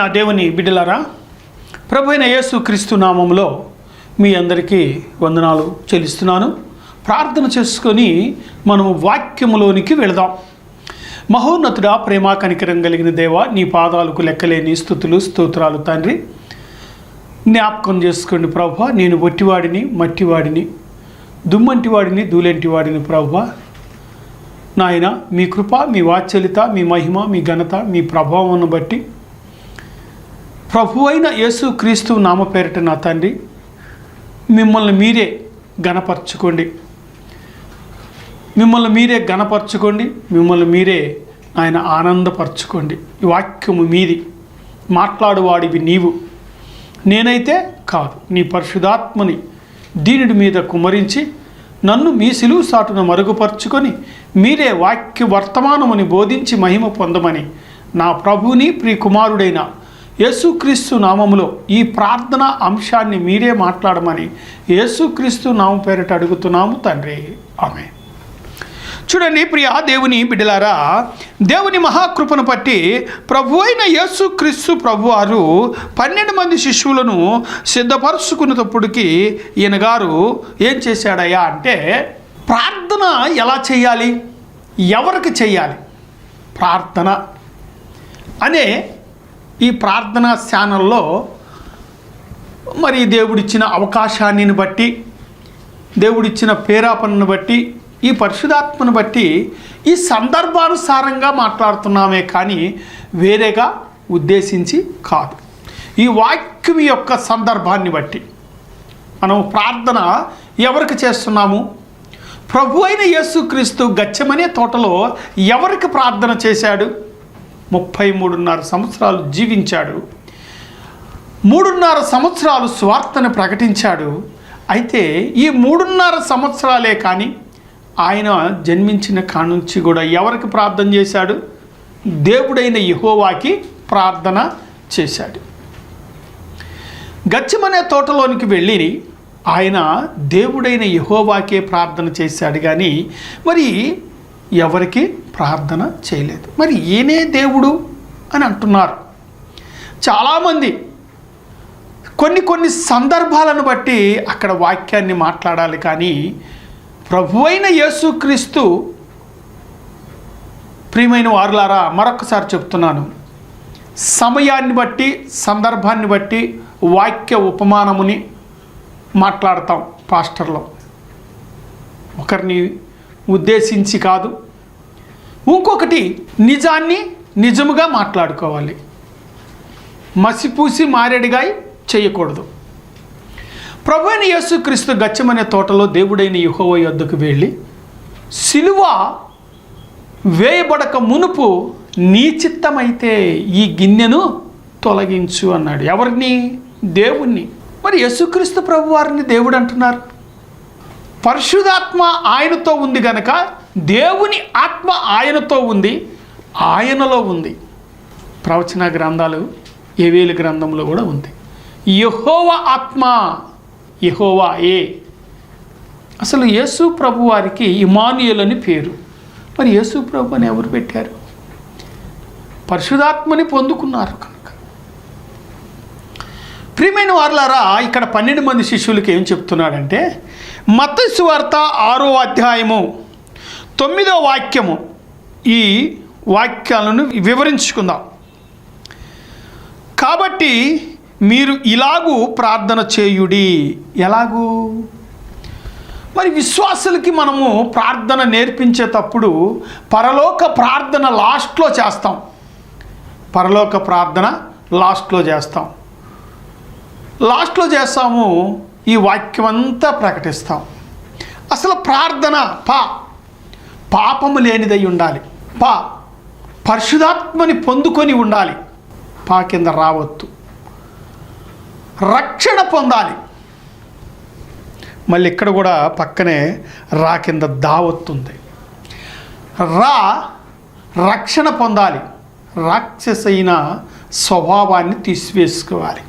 నా దేవుని బిడ్డలారా ప్రభు అయిన యేసు క్రీస్తు నామంలో మీ అందరికీ వందనాలు చెల్లిస్తున్నాను. ప్రార్థన చేసుకొని మనము వాక్యములోనికి వెళదాం. మహోన్నతుడా ప్రేమ కనికరం కలిగిన దేవ నీ పాదాలకు లెక్కలేని స్థుతులు స్తోత్రాలు తండ్రి. జ్ఞాపకం చేసుకోండి ప్రభు నేను ఒట్టివాడిని మట్టివాడిని దుమ్మంటివాడిని దూలేంటివాడిని ప్రభు. నాయన మీ కృప మీ వాత్సల్యత మీ మహిమ మీ ఘనత మీ ప్రభావం బట్టి ప్రభు అయిన యేసు క్రీస్తు నామ పేరిట నా తండ్రి మిమ్మల్ని మీరే గణపరచుకోండి మిమ్మల్ని మీరే గణపరచుకోండి మిమ్మల్ని మీరే ఆయన ఆనందపరచుకోండి. ఈ వాక్యము మీది మాట్లాడువాడివి నీవు. నేనైతే కాదు నీ పరిశుధాత్మని దీనుడి మీద కుమరించి నన్ను మీ సిలువు సాటును మరుగుపరుచుకొని మీరే వాక్య వర్తమానముని బోధించి మహిమ పొందమని నా ప్రభుని ప్రియ కుమారుడైన యేసుక్రీస్తు నామములో ఈ ప్రార్థన అంశాన్ని మీరే మాట్లాడమని యేసుక్రీస్తు నామం పేరిట అడుగుతున్నాము తండ్రి. ఆమె చూడండి ప్రియ దేవుని బిడ్డలారా దేవుని మహాకృపను బట్టి ప్రభు అయిన యేసుక్రీస్తు ప్రభువారు పన్నెండు మంది శిష్యులను సిద్ధపరుచుకునేటప్పటికి ఈయన గారు ఏం చేశాడయ్యా అంటే ప్రార్థన ఎలా చేయాలి? ఎవరికి చేయాలి? ప్రార్థన. అనే ఈ ప్రార్థనా ఛానల్లో మరి దేవుడిచ్చిన అవకాశాన్ని బట్టి దేవుడిచ్చిన పేరాపనను బట్టి ఈ పరిశుధాత్మను బట్టి ఈ సందర్భానుసారంగా మాట్లాడుతున్నామే కానీ వేరేగా ఉద్దేశించి కాదు. ఈ వాక్యం యొక్క సందర్భాన్ని బట్టి మనం ప్రార్థన ఎవరికి చేస్తున్నాము? ప్రభు అయిన యేసుక్రీస్తు గచ్చమనే తోటలో ఎవరికి ప్రార్థన చేశాడు? ముప్పై మూడున్నర సంవత్సరాలు జీవించాడు. మూడున్నర సంవత్సరాలు స్వార్థను ప్రకటించాడు. అయితే ఈ మూడున్నర సంవత్సరాలే కానీ ఆయన జన్మించిన కానుంచి కూడా ఎవరికి ప్రార్థన చేశాడు? దేవుడైన యహోవాకి ప్రార్థన చేశాడు. గచ్చిమనే తోటలోనికి వెళ్ళి ఆయన దేవుడైన యహోవాకే ప్రార్థన చేశాడు కానీ మరి ఎవరికి? ప్రార్థన చేయలేదు. మరి ఈయనే దేవుడు అని అంటున్నారు. చాలామంది కొన్ని కొన్ని సందర్భాలను బట్టి అక్కడ వాక్యాన్ని మాట్లాడాలి కానీ ప్రభువైన యేసుక్రీస్తు ప్రియమైన వారులారా మరొకసారి చెప్తున్నాను. సమయాన్ని బట్టి సందర్భాన్ని బట్టి వాక్య ఉపమానముని మాట్లాడతాం పాస్టర్లో. ఒకరిని ఉద్దేశించి కాదు ఇంకొకటి నిజాన్ని నిజముగా మాట్లాడుకోవాలి. మసిపూసి మారేడుగాయ చేయకూడదు. ప్రభు అయిన యేసుక్రీస్తు గచ్చమనే తోటలో దేవుడైన యుహోవ యొద్దకు వెళ్ళి సిలువ వేయబడక మునుపు నీ చిత్తమైతే ఈ గిన్నెను తొలగించు అన్నాడు. ఎవరిని? దేవుణ్ణి. మరి యేసుక్రీస్తు ప్రభు వారిని దేవుడు అంటున్నారు. పరిశుధాత్మ ఆయనతో ఉంది గనక దేవుని ఆత్మ ఆయనతో ఉంది ఆయనలో ఉంది. ప్రవచన గ్రంథాలు ఏవేలు గ్రంథంలో కూడా ఉంది. యహోవ ఆత్మ యహోవా ఏ? అసలు యేసు ప్రభు వారికి ఇమానుయల్ అని పేరు. మరి యేసు ప్రభు అని ఎవరు పెట్టారు? పరిశుధాత్మని పొందుకున్నారు కనుక. ప్రియమైన వారులారా ఇక్కడ పన్నెండు మంది శిష్యులకి ఏం చెప్తున్నాడంటే మత్తయి వార్త ఆరో అధ్యాయము తొమ్మిదో వాక్యము ఈ వాక్యాలను వివరించుకుందాం. కాబట్టి మీరు ఇలాగూ ప్రార్థన చేయుడి. ఎలాగూ? మరి విశ్వాసులకి మనము ప్రార్థన నేర్పించేటప్పుడు పరలోక ప్రార్థన లాస్ట్లో చేస్తాం. పరలోక ప్రార్థన లాస్ట్లో చేస్తాం. లాస్ట్లో చేస్తాము ఈ వాక్యం అంతా ప్రకటిస్తాం. అసలు ప్రార్థన పా పాపము లేనిదై ఉండాలి. పా పరిశుధాత్మని పొందుకొని ఉండాలి. పా కింద రావద్దు. రక్షణ పొందాలి. మళ్ళీ ఇక్కడ కూడా పక్కనే రా కింద దావత్తుంది. రా రక్షణ పొందాలి. రాక్షసైన స్వభావాన్ని తీసివేసుకోవాలి.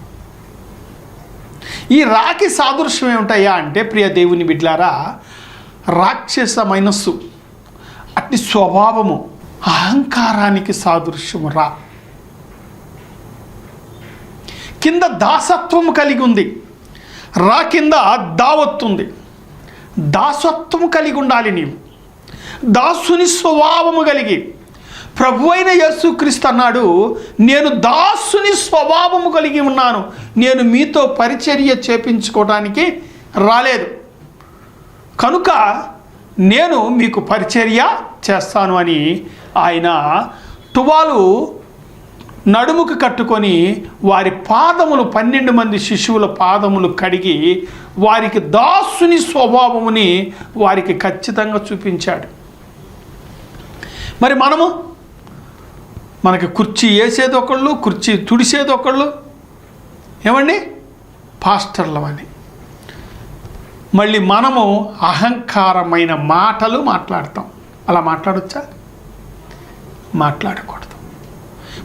ఈ రాకి సాదృశ్యం ఏమిటయ్యా అంటే ప్రియ దేవుని బిడ్లారా రాక్షస మనస్సు. అట్టి స్వభావము అహంకారానికి సాదృశ్యము రా. కింద దాసత్వం కలిగి ఉంది. రా కింద దావత్తుంది. దాసత్వం కలిగి ఉండాలి నీవు. దాసుని స్వభావము కలిగి. ప్రభు అయిన యేసుక్రీస్తు అన్నాడు నేను దాసుని స్వభావము కలిగి ఉన్నాను. నేను మీతో పరిచర్య చేపించుకోవడానికి రాలేదు. కనుక నేను మీకు పరిచర్య చేస్తాను అని ఆయన టువాలు నడుముకు కట్టుకొని వారి పాదములు పన్నెండు మంది శిశువుల పాదములు కడిగి వారికి దాసుని స్వభావముని వారికి ఖచ్చితంగా చూపించాడు. మరి మనము మనకి కుర్చీ వేసేది ఒకళ్ళు కుర్చీ తుడిసేది ఒకళ్ళు. ఏమండి? పాస్టర్లమని మళ్ళీ మనము అహంకారమైన మాటలు మాట్లాడతాం. అలా మాట్లాడొచ్చా? మాట్లాడకూడదు.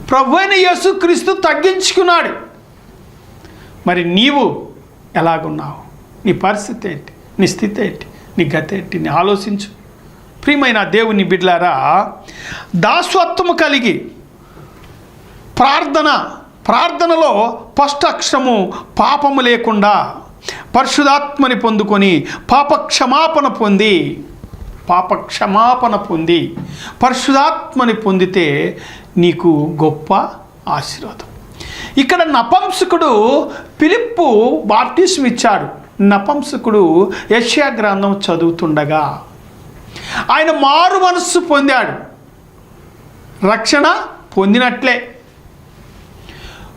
ప్రభు అయిన యేసుక్రీస్తు తగ్గించుకున్నాడు. మరి నీవు ఎలాగున్నావు? నీ పరిస్థితి ఏంటి? నీ స్థితి ఏంటి? నీ గతి ఏంటి? నీ ఆలోచించు. ప్రియమైన దేవుని బిడ్లారా దాస్వత్వము కలిగి ప్రార్థన ప్రార్థనలో ఫస్ట్ అక్షరము పాపము లేకుండా పరిశుధాత్మని పొందుకొని పాప క్షమాపణ పొంది పాప క్షమాపణ పొంది పరిశుధాత్మని పొందితే నీకు గొప్ప ఆశీర్వాదం. ఇక్కడ నపంసకుడు పిలిప్పు బాప్టిసం ఇచ్చాడు నపంసకుడు యష్యా గ్రంథం చదువుతుండగా ఆయన మారు మనస్సు పొందాడు. రక్షణ పొందినట్లే.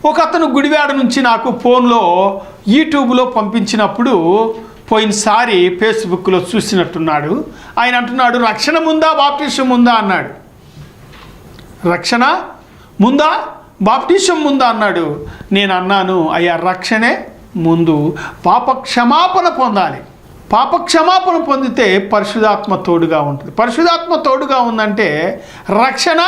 ఒక అతను గుడివాడ నుంచి నాకు ఫోన్లో యూట్యూబ్లో పంపించినప్పుడు పోయినసారి ఫేస్బుక్లో చూసినట్టున్నాడు. ఆయన అంటున్నాడు రక్షణ ముందా బాప్టిషం ముందా? అన్నాడు. రక్షణ ముందా బాప్టిషం ముందా? అన్నాడు. నేను అన్నాను అయ్యా రక్షణే ముందు. పాప క్షమాపణ పొందాలి. పాప క్షమాపణ పొందితే పరిశుధాత్మ తోడుగా ఉంటుంది. పరిశుధాత్మ తోడుగా ఉందంటే రక్షణ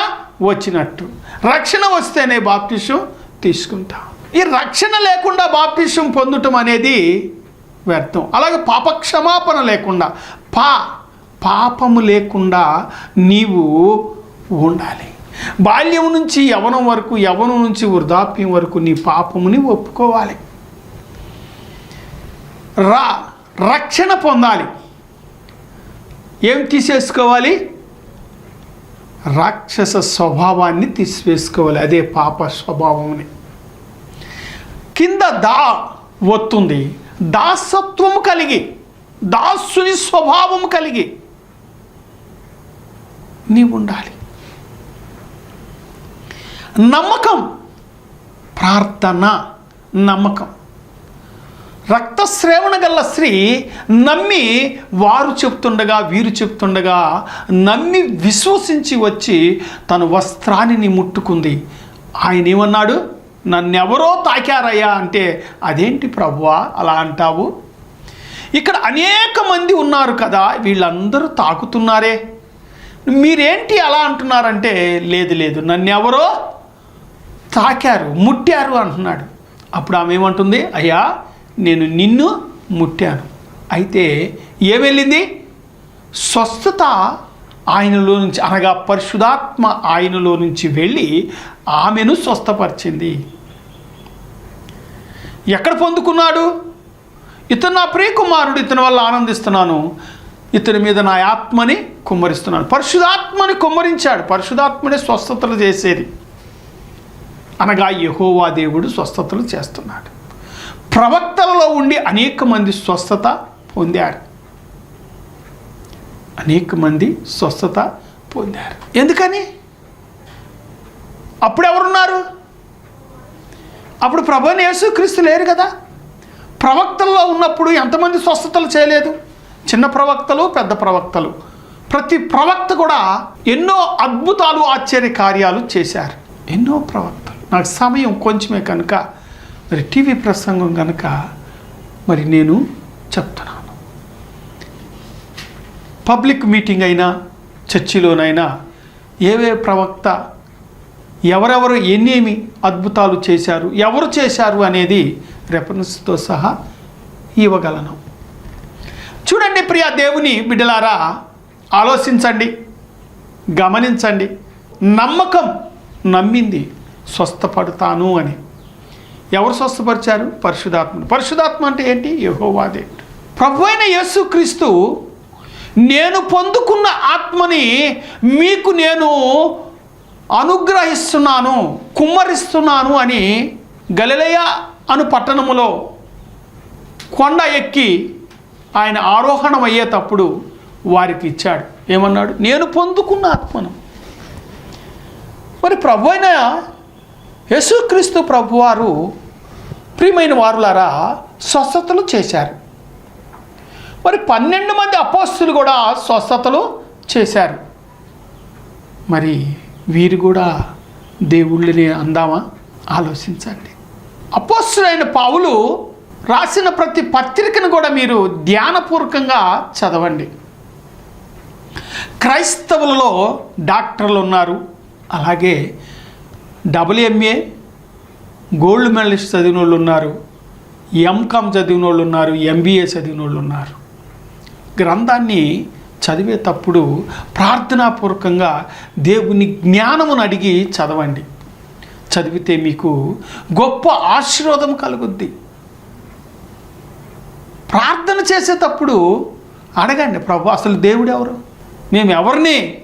వచ్చినట్టు. రక్షణ వస్తేనే బాప్టిషం తీసుకుంటాం. ఈ రక్షణ లేకుండా బాప్టిజం పొందటం అనేది వ్యర్థం. అలాగే పాపక్షమాపణ లేకుండా పా పాపము లేకుండా నీవు ఉండాలి. బాల్యం నుంచి యవనం వరకు యవనం నుంచి వృద్ధాప్యం వరకు నీ పాపముని ఒప్పుకోవాలి. రా రక్షణ పొందాలి. ఏం తీసేసుకోవాలి? రాక్షస స్వభావాన్ని తీసివేసుకోవాలి. అదే పాప స్వభావంని కింద దా వస్తుంది దాసత్వము కలిగి దాసుని స్వభావం కలిగి నీవు ఉండాలి నమ్మకం ప్రార్థన నమ్మకం. రక్తశ్రేవణ గల స్త్రీ నమ్మి వారు చెప్తుండగా వీరు చెప్తుండగా నమ్మి విశ్వసించి వచ్చి తన వస్త్రాన్ని ముట్టుకుంది. ఆయన ఏమన్నాడు? నన్నెవరో తాకారయ్యా అంటే అదేంటి ప్రభువా అలా అంటావు? ఇక్కడ అనేక మంది ఉన్నారు కదా వీళ్ళందరూ తాకుతున్నారే. మీరేంటి అలా అంటున్నారంటే లేదు లేదు నన్నెవరో తాకారు ముట్టారు అంటున్నాడు. అప్పుడు ఆమె ఏమంటుంది? అయ్యా నేను నిన్ను ముట్టాను. అయితే ఏమెళ్ళింది? స్వస్థత ఆయనలో నుంచి అనగా పరిశుధాత్మ ఆయనలో నుంచి వెళ్ళి ఆమెను స్వస్థపరిచింది. ఎక్కడ పొందుకున్నాడు? ఇతను నా ప్రియకుమారుడు ఇతని వల్ల ఆనందిస్తున్నాను. ఇతని మీద నా ఆత్మని కుమ్మరిస్తున్నాను. పరిశుధాత్మని కుమ్మరించాడు. పరిశుధాత్మనే స్వస్థతలు చేసేది. అనగా యహోవా దేవుడు స్వస్థతలు చేస్తున్నాడు. ప్రవక్తలలో ఉండి అనేక మంది స్వస్థత పొందారు. అనేక మంది స్వస్థత పొందారు. ఎందుకని? అప్పుడు ఎవరున్నారు? అప్పుడు ప్రభుని యేసుక్రీస్తు లేరు కదా. ప్రవక్తల్లో ఉన్నప్పుడు ఎంతమంది స్వస్థతలు చేయలేదు? చిన్న ప్రవక్తలు పెద్ద ప్రవక్తలు. ప్రతి ప్రవక్త కూడా ఎన్నో అద్భుతాలు ఆశ్చర్య కార్యాలు చేశారు. ఎన్నో ప్రవక్తలు. నాకు సమయం కొంచెమే కనుక. మరి టీవీ ప్రసంగం కనుక మరి నేను చెప్తున్నాను. పబ్లిక్ మీటింగ్ అయినా చర్చిలోనైనా ఏవే ప్రవక్త ఎవరెవరు ఎన్నేమి అద్భుతాలు చేశారు ఎవరు చేశారు అనేది రెఫరెన్స్తో సహా ఇవ్వగలను. చూడండి ప్రియ దేవుని బిడ్డలారా ఆలోచించండి గమనించండి. నమ్మకం నమ్మింది స్వస్థపడతాను అని. ఎవరు స్వస్థపరిచారు? పరిశుధాత్మ పరిశుధాత్మ అంటే ఏంటి? యహోవాదే ప్రభు అయిన యేసుక్రీస్తు నేను పొందుకున్న ఆత్మని మీకు నేను అనుగ్రహిస్తున్నాను కుమ్మరిస్తున్నాను అని గలిలయ అను పట్టణములో కొండ ఎక్కి ఆయన ఆరోహణం అయ్యేటప్పుడు వారికి ఇచ్చాడు. ఏమన్నాడు? నేను పొందుకున్న ఆత్మను. మరి ప్రభు అయిన యేసుక్రీస్తు ప్రభువారు ప్రియమైన వారులారా స్వస్థతలు చేశారు. మరి పన్నెండు మంది అపోస్తులు కూడా స్వస్థతలు చేశారు. మరి వీరు కూడా దేవుళ్ళని అందామా? ఆలోచించండి. అపోస్తులైన పావులు రాసిన ప్రతి పత్రికను కూడా మీరు ధ్యానపూర్వకంగా చదవండి. క్రైస్తవులలో డాక్టర్లు ఉన్నారు అలాగే డబ్ల్యూఎంఏ గోల్డ్ మెడలిస్ట్ చదివిన వాళ్ళు ఉన్నారు ఎంకామ్ చదివిన వాళ్ళు ఉన్నారు ఎంబీఏ చదివిన వాళ్ళు ఉన్నారు. గ్రంథాన్ని చదివేటప్పుడు ప్రార్థనాపూర్వకంగా దేవుని జ్ఞానమును అడిగి చదవండి. చదివితే మీకు గొప్ప ఆశీర్వాదం కలుగుద్ది. ప్రార్థన చేసేటప్పుడు అడగండి ప్రభు అసలు దేవుడు ఎవరు? మేము ఎవరిని?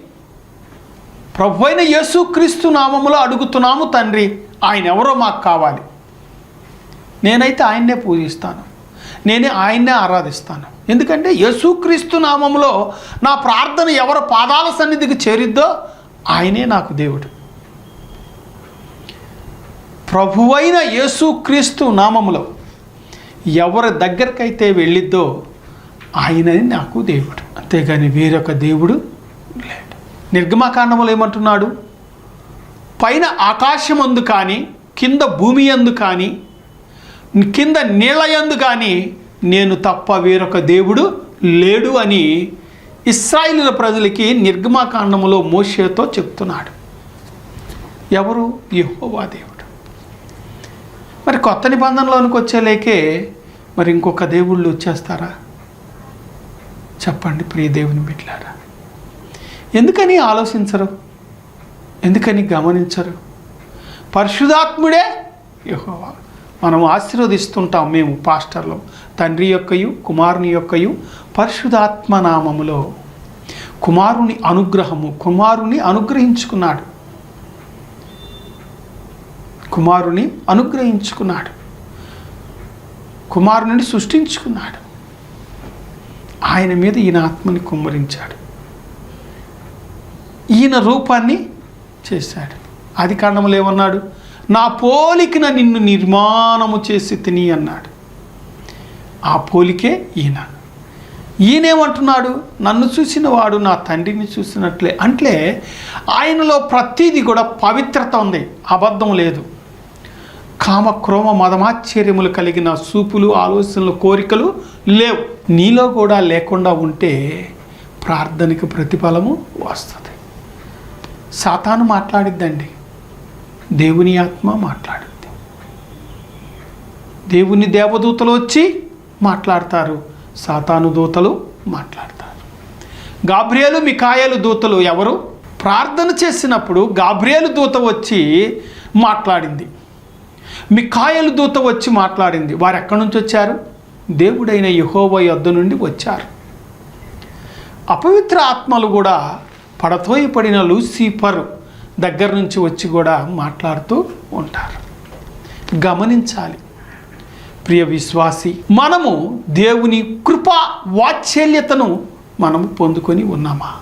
ప్రభు అయిన యేసుక్రీస్తు నామములో అడుగుతున్నాము తండ్రి. ఆయన ఎవరో మాకు కావాలి. నేనైతే ఆయన్నే పూజిస్తాను. నేనే ఆయన్నే ఆరాధిస్తాను. ఎందుకంటే యేసుక్రీస్తు నామంలో నా ప్రార్థన ఎవరి పాదాల సన్నిధికి చేరిద్దో ఆయనే నాకు దేవుడు. ప్రభువైన యేసుక్రీస్తు నామములో ఎవరి దగ్గరకైతే వెళ్ళిద్దో ఆయనని నాకు దేవుడు. అంతేగాని వేరొక దేవుడు లేడు. నిర్గమకాండములు ఏమంటున్నాడు? పైన ఆకాశం అందు కానీ కింద భూమి అందు కానీ కింద నీళ్ళయందు కానీ నేను తప్ప వేరొక దేవుడు లేడు అని ఇస్రాయిలీల ప్రజలకి నిర్గమాకాండములో మోషేతో చెప్తున్నాడు. ఎవరు? యహోవా దేవుడు. మరి కొత్త నిబంధనలోనికి వచ్చేలేకే మరి ఇంకొక దేవుళ్ళు వచ్చేస్తారా? చెప్పండి ప్రియ దేవుని బిడ్డలారా. ఎందుకని ఆలోచించరు? ఎందుకని గమనించరు? పరిశుధాత్ముడే యహోవా. మనం ఆశీర్వదిస్తుంటాం మేము పాస్టర్లో. తండ్రి యొక్కయు కుమారుని యొక్కయు పరిశుధాత్మ నామములో కుమారుని అనుగ్రహము కుమారుని అనుగ్రహించుకున్నాడు. కుమారుని అనుగ్రహించుకున్నాడు. కుమారుని సృష్టించుకున్నాడు. ఆయన మీద ఈయన ఆత్మని కుమ్మరించాడు. ఈయన రూపాన్ని చేశాడు. అది కారణములు ఏమన్నాడు? నా పోలికన నిన్ను నిర్మాణము చేసి తిని అన్నాడు. ఆ పోలికే ఈయన. ఈయనేమంటున్నాడు? నన్ను చూసిన వాడు నా తండ్రిని చూసినట్లే. అంటే ఆయనలో ప్రతిదీ కూడా పవిత్రత ఉంది అబద్ధం లేదు. కామ క్రోమ మదమాశ్చర్యములు కలిగిన సూపులు ఆలోచనలు కోరికలు లేవు. నీలో కూడా లేకుండా ఉంటే ప్రార్థనకి ప్రతిఫలము వస్తుంది. సాతాను మాట్లాడిద్దండి. దేవుని ఆత్మ మాట్లాడుద్ది. దేవుని దేవదూతలు వచ్చి మాట్లాడతారు. సాతాను దూతలు మాట్లాడతారు. గాబ్రియలు మికాయలు దూతలు ఎవరు? ప్రార్థన చేసినప్పుడు గాబ్రియలు దూత వచ్చి మాట్లాడింది. మికాయలు దూత వచ్చి మాట్లాడింది. వారు ఎక్కడి నుంచి వచ్చారు? దేవుడైన యహోవ యొద్ద నుండి వచ్చారు. అపవిత్ర ఆత్మలు కూడా పడతోయపడిన లూసిఫర్ దగ్గర నుంచి వచ్చి కూడా మాట్లాడుతూ ఉంటారు. గమనించాలి. ప్రియ విశ్వాసి మనము దేవుని కృపా వాత్సల్యతను మనము పొందుకొని ఉన్నామా?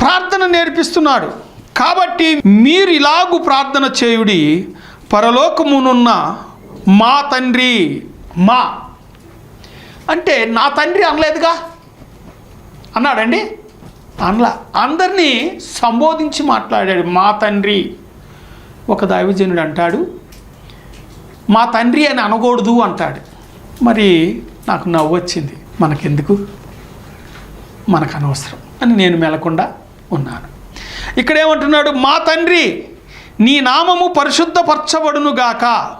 ప్రార్థన నేర్పిస్తున్నాడు. కాబట్టి మీరు ఇలాగు ప్రార్థన చేయుడి పరలోకమునున్న మా తండ్రి మా. అంటే నా తండ్రి అనలేదుగా? అన్నాడండి? అనలా. అందరినీ సంబోధించి మాట్లాడాడు. మా తండ్రి ఒక దైవజనుడు అంటాడు. మా తండ్రి అని అనకూడదు అంటాడు. మరి నాకు నవ్వు వచ్చింది. మనకెందుకు? మనకు అనవసరం అని నేను మెలకుండా ఉన్నాను. ఇక్కడేమంటున్నాడు? మా తండ్రి నీ నామము పరిశుద్ధపరచబడునుగాక.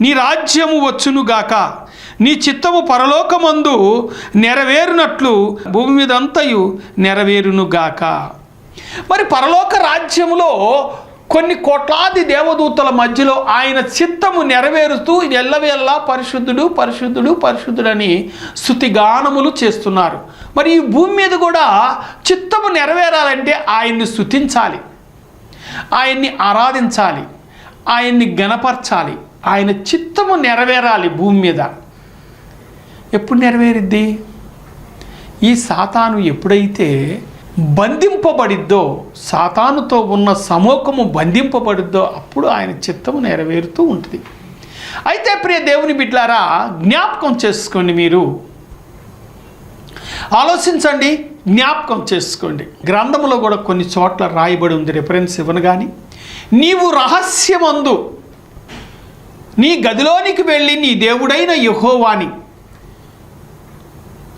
నీ రాజ్యము వచ్చునుగాక. నీ చిత్తము పరలోకమందు నెరవేరునట్లు భూమి మీద అంతయు నెరవేరునుగాక. మరి పరలోక రాజ్యములో కొన్ని కోట్లాది దేవదూతల మధ్యలో ఆయన చిత్తము నెరవేరుతూ ఎల్లవేల్లా పరిశుద్ధుడు పరిశుద్ధుడు పరిశుద్ధుడని స్థుతిగానములు చేస్తున్నారు. మరి ఈ భూమి మీద కూడా చిత్తము నెరవేరాలంటే ఆయన్ని స్థుతించాలి ఆయన్ని ఆరాధించాలి. ఆయన్ని గణపరచాలి. ఆయన చిత్తము నెరవేరాలి భూమి మీద. ఎప్పుడు నెరవేరిద్ది? ఈ సాతాను ఎప్పుడైతే బంధింపబడిద్దో సాతానుతో ఉన్న సమూహము బంధింపబడిద్దో అప్పుడు ఆయన చిత్తము నెరవేరుతూ ఉంటుంది. అయితే ప్రియ దేవుని బిడ్లారా జ్ఞాపకం చేసుకోండి మీరు. ఆలోచించండి జ్ఞాపకం చేసుకోండి. గ్రంథములో కూడా కొన్ని చోట్ల రాయబడి ఉంది రిఫరెన్స్ ఇవ్వను కానీ నీవు రహస్యమందు నీ గదిలోనికి వెళ్ళి నీ దేవుడైన యహోవాని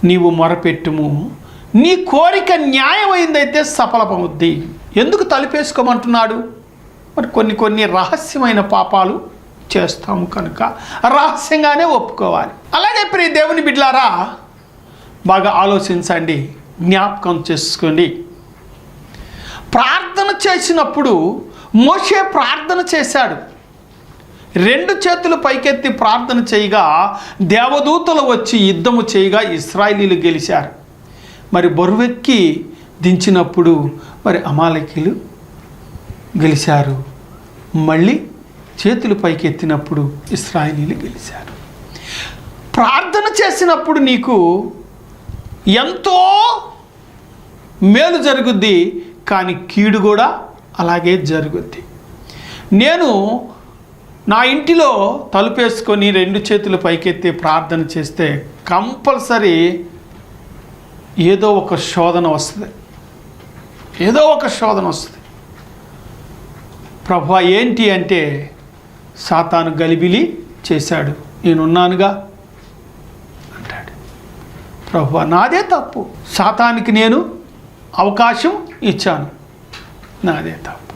నీవు మొరపెట్టుము. నీ కోరిక న్యాయమైందైతే సఫలమవుద్ది ఎందుకు తలుపేసుకోమంటున్నాడు? మరి కొన్ని కొన్ని రహస్యమైన పాపాలు చేస్తాము కనుక. రహస్యంగానే ఒప్పుకోవాలి. అలాగే ప్రియ దేవుని బిడ్లారా బాగా ఆలోచించండి జ్ఞాపకం చేసుకోండి. ప్రార్థన చేసినప్పుడు మోషే ప్రార్థన చేశాడు. రెండు చేతులు పైకెత్తి ప్రార్థన చేయగా దేవదూతలు వచ్చి యుద్ధము చేయగా ఇస్రాయిలీలు గెలిచారు. మరి బరువెక్కి దించినప్పుడు మరి అమాలకీలు గెలిచారు. మళ్ళీ చేతులు పైకెత్తినప్పుడు ఇస్రాయిలీలు గెలిచారు. ప్రార్థన చేసినప్పుడు నీకు ఎంతో మేలు జరుగుద్ది కానీ కీడు కూడా అలాగే జరుగుద్ది. నేను నా ఇంటిలో తలుపేసుకొని రెండు చేతులు పైకెత్తి ప్రార్థన చేస్తే కంపల్సరీ ఏదో ఒక శోధన వస్తుంది. ఏదో ఒక శోధన వస్తుంది. ప్రభు ఏంటి అంటే సాతాను గలిబిలి చేశాడు. నేనున్నానుగా? అంటాడు. ప్రభు నాదే తప్పు. సాతానికి నేను అవకాశం ఇచ్చాను. నాదే తప్పు.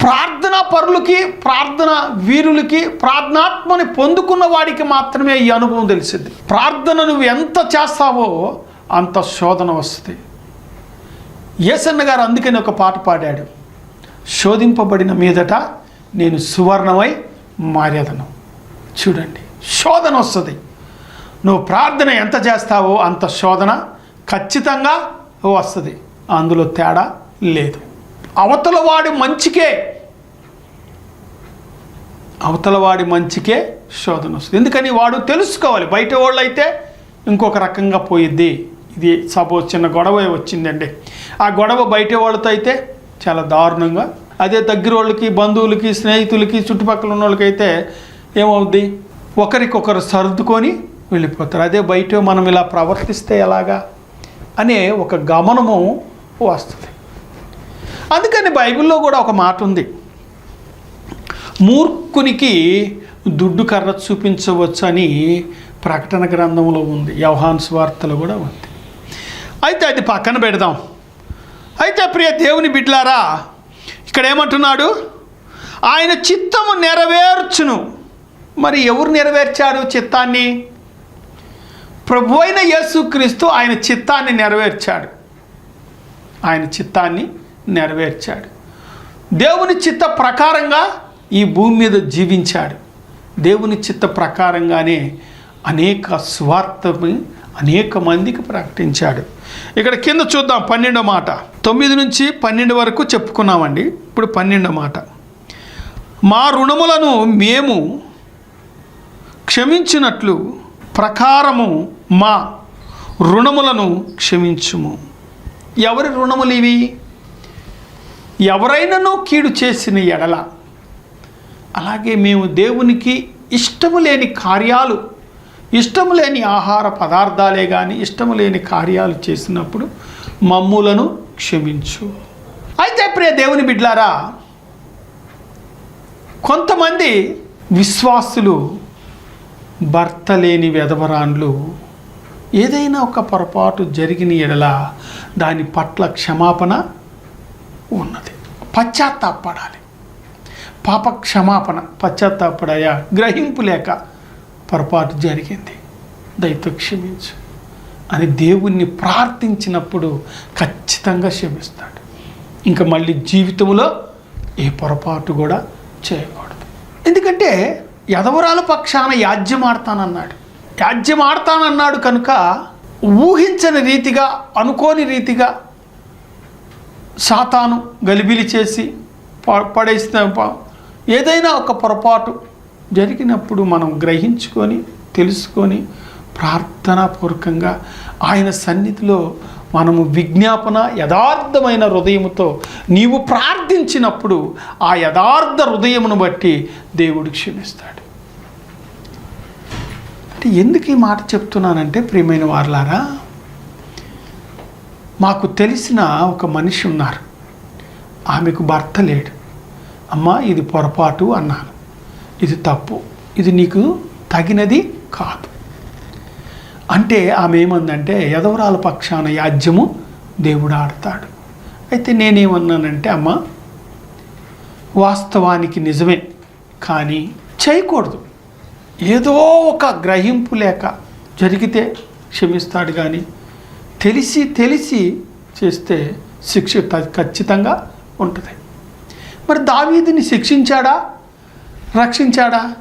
ప్రార్థనా పరులకి ప్రార్థన వీరులకి ప్రార్థనాత్మని పొందుకున్న వాడికి మాత్రమే ఈ అనుభవం తెలిసింది. ప్రార్థన నువ్వు ఎంత చేస్తావో అంత శోధన వస్తుంది. ఏసన్న గారు అందుకని ఒక పాట పాడాడు. శోధింపబడిన మీదట నేను సువర్ణమై మారేదను. చూడండి శోధన వస్తుంది. నువ్వు ప్రార్థన ఎంత చేస్తావో అంత శోధన ఖచ్చితంగా వస్తుంది. అందులో తేడా లేదు. అవతల వాడి మంచికే. అవతల వాడి మంచికే శోధన వస్తుంది. ఎందుకని వాడు తెలుసుకోవాలి. బయట వాళ్ళు అయితే ఇంకొక రకంగా పోయిద్ది. ఇది సపోజ్ చిన్న గొడవ వచ్చిందండి. ఆ గొడవ బయట వాళ్ళతో అయితే చాలా దారుణంగా. అదే దగ్గర వాళ్ళకి బంధువులకి స్నేహితులకి చుట్టుపక్కల ఉన్న వాళ్ళకైతే ఏమవుద్ది? ఒకరికొకరు సర్దుకొని వెళ్ళిపోతారు. అదే బయట మనం ఇలా ప్రవర్తిస్తే ఎలాగా? అనే ఒక గమనము వస్తుంది. అందుకని బైబిల్లో కూడా ఒక మాట ఉంది. మూర్ఖునికి దుడ్డు కర్ర చూపించవచ్చు అని ప్రకటన గ్రంథంలో ఉంది. యవహాన్ వార్తలు కూడా ఉంది. అయితే అది పక్కన పెడదాం. అయితే ప్రియ దేవుని బిడ్లారా ఇక్కడ ఏమంటున్నాడు? ఆయన చిత్తము నెరవేర్చును. మరి ఎవరు నెరవేర్చారు చిత్తాన్ని? ప్రభు అయిన యేసుక్రీస్తు ఆయన చిత్తాన్ని నెరవేర్చాడు. ఆయన చిత్తాన్ని నెరవేర్చాడు. దేవుని చిత్త ప్రకారంగా ఈ భూమి మీద జీవించాడు. దేవుని చిత్త ప్రకారంగానే అనేక స్వార్థని అనేక మందికి ప్రకటించాడు. ఇక్కడ కింద చూద్దాం పన్నెండో మాట. తొమ్మిది నుంచి పన్నెండు వరకు చెప్పుకున్నామండి. ఇప్పుడు పన్నెండో మాట. మా రుణములను మేము క్షమించినట్లు ప్రకారము మా రుణములను క్షమించుము. ఎవరి రుణములు ఇవి? ఎవరైనానో కీడు చేసిన ఎడల అలాగే మేము దేవునికి ఇష్టము లేని కార్యాలు ఇష్టము లేని ఆహార పదార్థాలే కానీ ఇష్టము లేని కార్యాలు చేసినప్పుడు మమ్ములను క్షమించు. అయితే ప్రియ దేవుని బిడ్లారా కొంతమంది విశ్వాసులు భర్త లేని వెధవరాన్లు ఏదైనా ఒక పొరపాటు జరిగిన ఎడల దాని పట్ల క్షమాపణ ఉన్నది. పశ్చాత్తాపడాలి పాప క్షమాపణ పశ్చాత్తాపడాయా గ్రహింపు లేక పొరపాటు జరిగింది. దయతో క్షమించు. అని దేవుణ్ణి ప్రార్థించినప్పుడు ఖచ్చితంగా క్షమిస్తాడు. ఇంకా మళ్ళీ జీవితంలో ఏ పొరపాటు కూడా చేయకూడదు. ఎందుకంటే యదవరాల పక్షాన యాజ్యం ఆడతానన్నాడు యాజ్యం ఆడతానన్నాడు కనుక ఊహించని రీతిగా అనుకోని రీతిగా సాతాను గలిబిలి చేసి ప- పడేసిన ఏదైనా ఒక పొరపాటు జరిగినప్పుడు మనం గ్రహించుకొని తెలుసుకొని ప్రార్థనాపూర్వకంగా ఆయన సన్నిధిలో మనము విజ్ఞాపన యథార్థమైన హృదయముతో నీవు ప్రార్థించినప్పుడు ఆ యథార్థ హృదయమును బట్టి దేవుడు క్షమిస్తాడు. అంటే ఎందుకు ఈ మాట చెప్తున్నానంటే ప్రియమైన వార్లారా మాకు తెలిసిన ఒక మనిషి ఉన్నారు. ఆమెకు భర్త లేడు. అమ్మా ఇది పొరపాటు అన్నాను. ఇది తప్పు. ఇది నీకు తగినది కాదు. అంటే ఆమె ఏమందంటే యదవరాల పక్షాన యాజ్యము దేవుడు ఆడతాడు. అయితే నేనేమన్నానంటే అమ్మ వాస్తవానికి నిజమే కానీ చేయకూడదు. ఏదో ఒక గ్రహింపు లేక జరిగితే క్షమిస్తాడు కానీ తెలిసి తెలిసి చేస్తే శిక్ష ఖచ్చితంగా ఉంటుంది. మరి దావీదిని శిక్షించాడా? రక్షించాడా?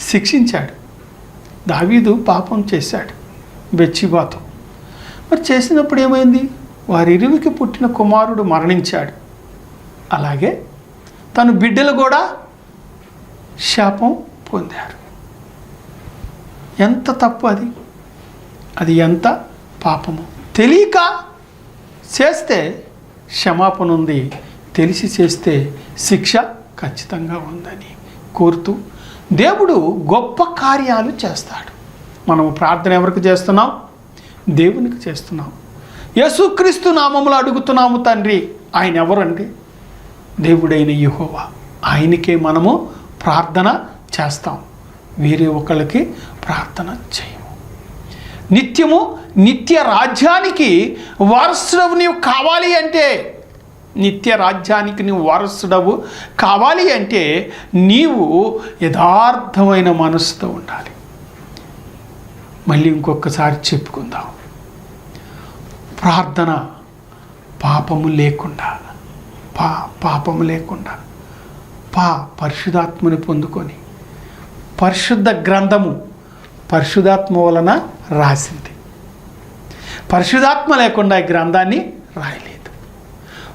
శిక్షించాడు. దావీదు పాపం చేశాడు. బెచ్చిబాతో. మరి చేసినప్పుడు ఏమైంది? వారిరువికి పుట్టిన కుమారుడు మరణించాడు. అలాగే తన బిడ్డలు కూడా శాపం పొందారు. ఎంత తప్పు అది? అది ఎంత పాపము? తెలియక చేస్తే క్షమాపణ ఉంది. తెలిసి చేస్తే శిక్ష ఖచ్చితంగా ఉందని కోరుతూ దేవుడు గొప్ప కార్యాలు చేస్తాడు. మనము ప్రార్థన ఎవరికి చేస్తున్నాం? దేవునికి చేస్తున్నాం. యేసుక్రీస్తు నామములు అడుగుతున్నాము తండ్రి. ఆయన ఎవరండి? దేవుడైన యుహోవా. ఆయనకే మనము ప్రార్థన చేస్తాం. వేరే ఒకళ్ళకి ప్రార్థన చేయము నిత్యము నిత్య రాజ్యానికి వారసుడవు నీవు కావాలి అంటే నిత్య రాజ్యానికి నీవు వారసుడవు కావాలి అంటే నీవు యథార్థమైన మనసుతో ఉండాలి. మళ్ళీ ఇంకొకసారి చెప్పుకుందాం. ప్రార్థన పాపము లేకుండా పా పాపము లేకుండా పా పరిశుధాత్మని పొందుకొని పరిశుద్ధ గ్రంథము పరిశుధాత్మ వలన రాసింది. పరిశుధాత్మ లేకుండా ఈ గ్రంథాన్ని రాయలేదు.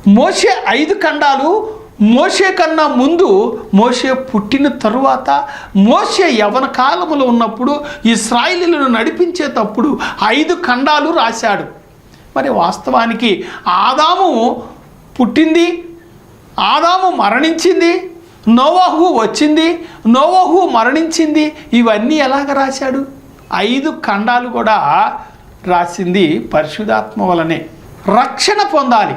మోసే ఐదు ఖండాలు మోసే కన్నా ముందు మోసే పుట్టిన తరువాత మోసే యవన కాలములో ఉన్నప్పుడు ఇస్రాయిలీలను నడిపించేటప్పుడు ఐదు ఖండాలు రాశాడు. మరి వాస్తవానికి ఆదాము పుట్టింది ఆదాము మరణించింది నోవాహు వచ్చింది నోవాహు మరణించింది ఇవన్నీ ఎలాగ రాశాడు? ఐదు ఖండాలు కూడా రాసింది పరిశుధాత్మ వలనే. రక్షణ పొందాలి.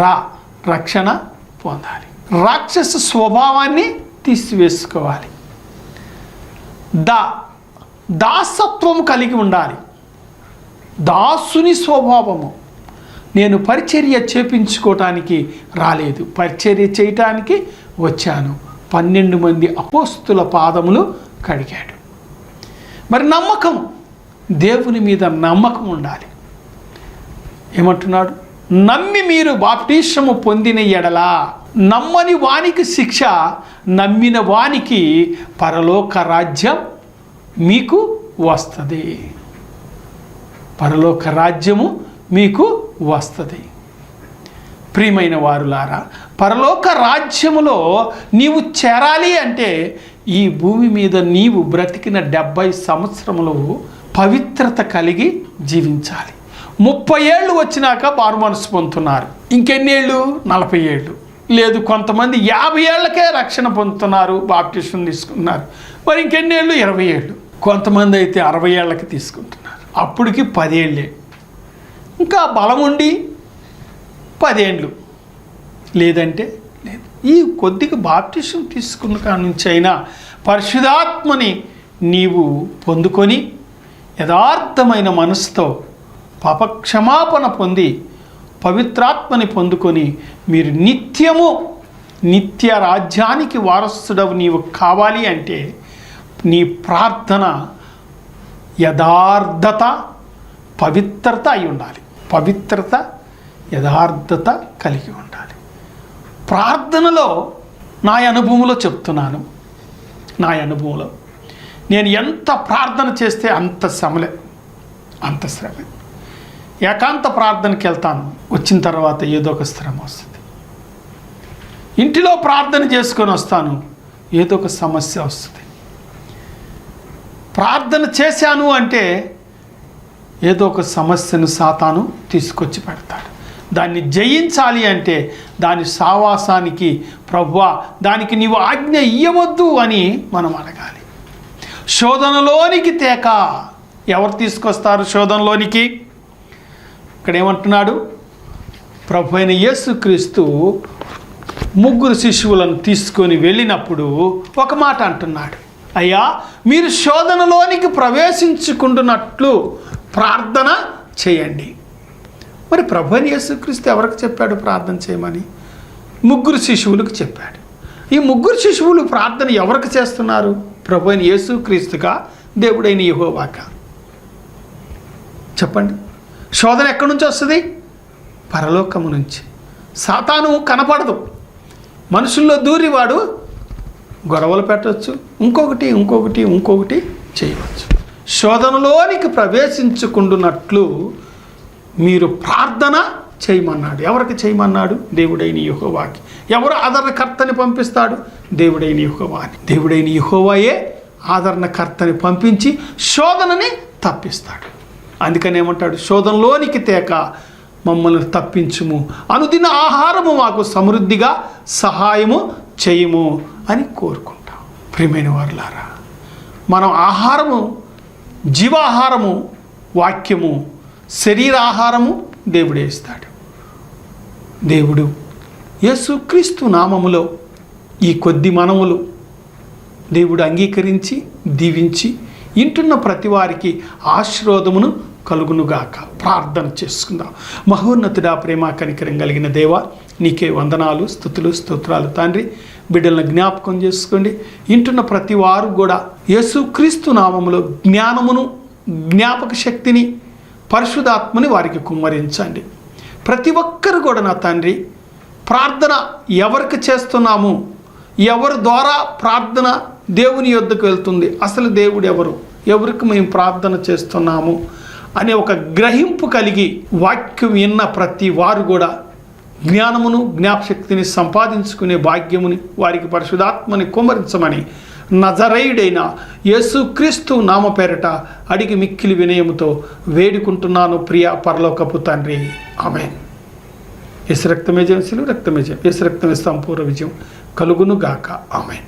రా రక్షణ పొందాలి. రాక్షస స్వభావాన్ని తీసివేసుకోవాలి. దా దాసత్వం కలిగి ఉండాలి. దాసుని స్వభావము. నేను పరిచర్య చేపించుకోవటానికి రాలేదు. పరిచర్య చేయటానికి వచ్చాను. పన్నెండు మంది అపోస్తుల పాదములు కడిగాడు. మరి నమ్మకం దేవుని మీద నమ్మకం ఉండాలి. ఏమంటున్నాడు? నమ్మి మీరు బాప్టిషము పొందిన ఎడలా నమ్మని వానికి శిక్ష నమ్మిన వానికి పరలోక రాజ్యం మీకు వస్తుంది. పరలోక రాజ్యము మీకు వస్తుంది. ప్రియమైన వారులారా పరలోక రాజ్యములో నీవు చేరాలి అంటే ఈ భూమి మీద నీవు బ్రతికిన డెబ్బై సంవత్సరములు పవిత్రత కలిగి జీవించాలి. ముప్పై ఏళ్ళు వచ్చినాక వారు మనసు పొందుతున్నారు. ఇంకెన్నేళ్ళు నలభై ఏళ్ళు. లేదు కొంతమంది యాభై ఏళ్ళకే రక్షణ పొందుతున్నారు బాప్టిషన్ తీసుకున్నారు మరి ఇంకెన్నేళ్ళు ఇరవై ఏళ్ళు. కొంతమంది అయితే అరవై ఏళ్ళకి తీసుకుంటున్నారు. అప్పటికి పదేళ్ళే. ఇంకా బలం ఉండి పదేండ్లు. లేదంటే లేదు. ఈ కొద్దిగా బాప్టిషన్ తీసుకున్న కాడి నుంచి అయినా పరిశుధాత్మని నీవు పొందుకొని యథార్థమైన మనసుతో పాపక్షమాపణ పొంది పవిత్రాత్మని పొందుకొని మీరు నిత్యము నిత్య రాజ్యానికి వారసుడవు నీవు కావాలి అంటే నీ ప్రార్థన యథార్థత పవిత్రత అయి ఉండాలి. పవిత్రత యథార్థత కలిగి ఉండాలి. ప్రార్థనలో నా అనుభవంలో చెప్తున్నాను. నా అనుభవంలో. నేను ఎంత ప్రార్థన చేస్తే అంత శ్రమలే అంత శ్రమే. ఏకాంత ప్రార్థనకి వెళ్తాను. వచ్చిన తర్వాత ఏదో ఒక శ్రమ వస్తుంది. ఇంటిలో ప్రార్థన చేసుకొని వస్తాను. ఏదో ఒక సమస్య వస్తుంది. ప్రార్థన చేశాను అంటే ఏదో ఒక సమస్యను సాతాను తీసుకొచ్చి పెడతాడు. దాన్ని జయించాలి అంటే దాని సావాసానికి ప్రవ్వా దానికి నీవు ఆజ్ఞ ఇయ్యవద్దు అని మనం అడగాలి. శోధనలోనికి తేక. ఎవరు తీసుకొస్తారు శోధనలోనికి? ఇక్కడ ఏమంటున్నాడు ప్రభు అయిన యేసుక్రీస్తు ముగ్గురు శిశువులను తీసుకొని వెళ్ళినప్పుడు ఒక మాట అంటున్నాడు. అయ్యా మీరు శోధనలోనికి ప్రవేశించుకుంటున్నట్లు ప్రార్థన చేయండి. మరి ప్రభు అని యేసుక్రీస్తు ఎవరికి చెప్పాడు ప్రార్థన చేయమని? ముగ్గురు శిశువులకు చెప్పాడు. ఈ ముగ్గురు శిశువులు ప్రార్థన ఎవరికి చేస్తున్నారు? ప్రభు అయిన యేసుక్రీస్తుగా దేవుడైన యహోవాక చెప్పండి. శోధన ఎక్కడి నుంచి వస్తుంది? పరలోకము నుంచి. సాతాను కనపడదు. మనుషుల్లో దూరివాడు గొడవలు పెట్టవచ్చు ఇంకొకటి ఇంకొకటి ఇంకొకటి చేయవచ్చు. శోధనలోనికి ప్రవేశించుకుంటున్నట్లు మీరు ప్రార్థన చేయమన్నాడు. ఎవరికి చేయమన్నాడు? దేవుడైన యుహోవాకి. ఎవరు ఆదరణకర్తని పంపిస్తాడు? దేవుడైన యుహోవాని. దేవుడైన యుహోవాయే ఆదరణకర్తని పంపించి శోధనని తప్పిస్తాడు. అందుకని ఏమంటాడు? శోధనలోనికి తేక మమ్మల్ని తప్పించుము. అనుదిన ఆహారము మాకు సమృద్ధిగా సహాయము చేయము అని కోరుకుంటాం. ప్రియమైన వారులారా మనం ఆహారము జీవాహారము వాక్యము శరీరాహారము దేవుడే ఇస్తాడు. దేవుడు యేసుక్రీస్తు నామములో ఈ కొద్ది మనములు దేవుడు అంగీకరించి దీవించి ఇంటున్న ప్రతి వారికి ఆశీర్వాదమును కలుగునుగాక. ప్రార్థన చేసుకుందాం. మహోన్నతుడా ప్రేమ కనికరం కలిగిన దేవ నీకే వందనాలు స్థుతులు స్తోత్రాలు తండ్రి. బిడ్డలను జ్ఞాపకం చేసుకోండి. ఇంటున్న ప్రతి వారు కూడా యేసుక్రీస్తు నామములో జ్ఞానమును జ్ఞాపక శక్తిని పరిశుధాత్మని వారికి కుమ్మరించండి. ప్రతి ఒక్కరు కూడా నా తండ్రి ప్రార్థన ఎవరికి చేస్తున్నాము? ఎవరి ద్వారా ప్రార్థన దేవుని యొద్దకు వెళ్తుంది? అసలు దేవుడు ఎవరు? ఎవరికి మేము ప్రార్థన చేస్తున్నాము? అనే ఒక గ్రహింపు కలిగి వాక్యం విన్న ప్రతి వారు కూడా జ్ఞానమును జ్ఞాపశక్తిని సంపాదించుకునే భాగ్యముని వారికి పరిశుధాత్మని కుమరించమని నజరైడైన యేసుక్రీస్తు నామ పేరట అడిగి మిక్కిలి వినయముతో వేడుకుంటున్నాను ప్రియ పరలోకపు తండ్రి. ఆమె ఎస్ రక్తమే జయం శిలు రక్తమే జయం ఎస్ రక్తమే సంపూర్ణ విజయం కలుగును గాక ఆమెన్.